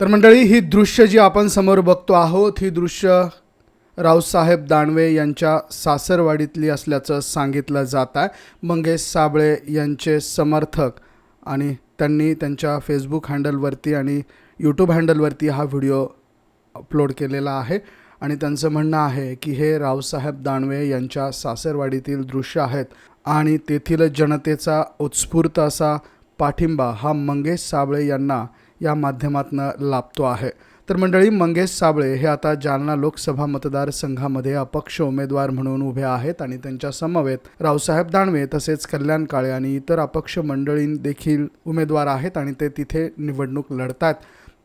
तर मंडळी ही दृश्य जी आपण समोर बघतो आहोत ही दृश्य रावसाहेब दानवे यांच्या सासरवाडीतली असल्याचं सांगितलं जात आहे. मंगेश साबळे यांचे समर्थक आणि त्यांनी त्यांच्या फेसबुक हँडलवरती आणि यूट्यूब हँडलवरती हा व्हिडिओ अपलोड केलेला आहे. आणि त्यांचं म्हणणं आहे की हे रावसाहेब दानवे यांच्या सासरवाडीतील दृश्य आहेत. आणि तेथील जनतेचा उत्स्फूर्त असा पाठिंबा हा मंगेश साबळे यांना या माध्यमातून लाभतो आहे. तर मंडळी मंगेश साबळे हे आता जालना लोकसभा मतदारसंघामध्ये अपक्ष उमेदवार म्हणून उभे आहेत आणि त्यांच्या समवेत रावसाहेब दानवे तसेच कल्याण काळे आणि इतर अपक्ष मंडळी देखील उमेदवार आहेत आणि ते तिथे निवडणूक लढतात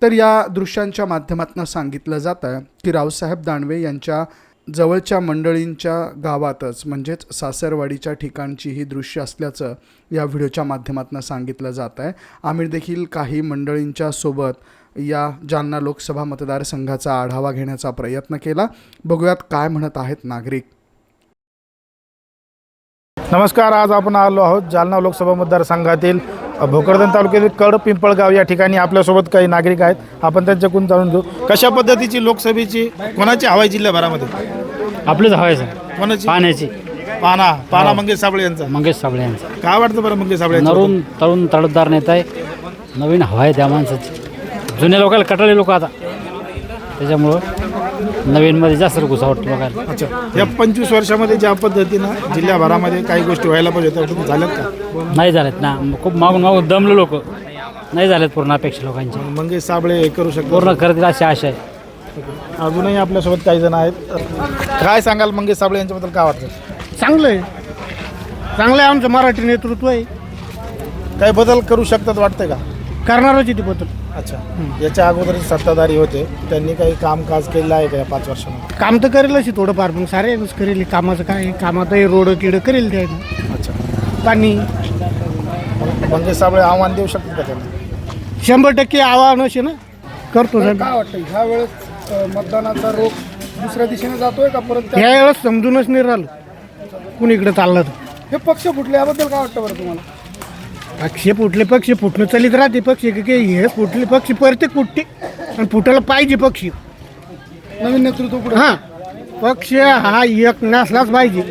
तर या दृश्यांच्या माध्यमातून सांगितलं जातं आहे की रावसाहेब दानवे यांच्या जवळच्या मंडळींच्या गावातच म्हणजेच सासरवाडीच्या ठिकाणची ही दृश्य असल्याचं या व्हिडिओच्या माध्यमातून सांगितलं जात आहे आम्ही देखील काही मंडळींच्या सोबत या जालना लोकसभा मतदारसंघाचा आढावा घेण्याचा प्रयत्न केला. बघूयात काय म्हणत आहेत नागरिक. नमस्कार आज आपण आलो आहोत जालना लोकसभा मतदारसंघातील भोकरदन तालुक्यातील कड पिंपळगाव या ठिकाणी आपल्यासोबत काही नागरिक आहेत. आपण त्यांच्याकडून जाणून घेऊ. कशा पद्धतीची लोकसभेची कोणाची हवाई जिल्ह्याभरामध्ये? आपलंच हवायचं कोणाची? पाण्याची. पाना. पाना मंगेश साबळे यांचा. मंगेश साबळे यांचा. काय वाटतं बरं मंगेश साबळे? नरून तरुण तडफदार नेता आहे. नवीन हवा आहे त्या माणसाची. जुन्या लोकांना कटाळे लोक आता. त्याच्यामुळं नवीनमध्ये जास्त घुसा वाटतं लोकांना अच्छा. या पंचवीस वर्षामध्ये ज्या पद्धतीनं जिल्ह्याभरामध्ये काही गोष्टी व्हायला पाहिजे त्या झाल्यात का? नाही झालेत ना. खूप मागून मागून दमले लोक. नाही झालेत पूर्ण अपेक्षा लोकांची. मंगेश साबळे हे करू शकतो पूर्ण करतील अशी आशा आहे. अजूनही आपल्यासोबत काही जण आहेत. काय सांगाल मंगेश साबळे यांच्याबद्दल काय वाटतं? चांगलं आहे चांगलं आहे आमचं मराठी नेतृत्व आहे. काही बदल करू शकतात वाटतं का? करणारच आहे ती बद्दल अच्छा. याच्या अगोदर जे सत्ताधारी होते. त्यांनी काही कामकाज केलेलं आहे का या पाच वर्षामध्ये? काम तर करेलच आहे थोडंफार पण सारे करेल. कामाचं काय आहे? कामात हे रोड किड करेल ते. अच्छा. पाणी. मंगेश साबळे आव्हान देऊ शकतात का त्यांना? शंभर टक्के आव्हान असे ना? करतो साहेब. काय वाटतं ह्या वेळेस मतदानाचा रोग दुसऱ्या दिशेने जातोय का परत ह्या वेळेस समजूनच नाही राहिलं. कुणीकडे चाललं तर. हे पक्ष फुटले याबद्दल काय वाटतं बरं तुम्हाला? पक्ष फुटले पक्ष फुटणं चालित राहते पक्ष की की हे फुटले पक्ष प्रत्येक फुटते. आणि फुटायला पाहिजे पक्षी. नवीन नेतृत्व पुढे हां. पक्ष हा एक नसलाच पाहिजे.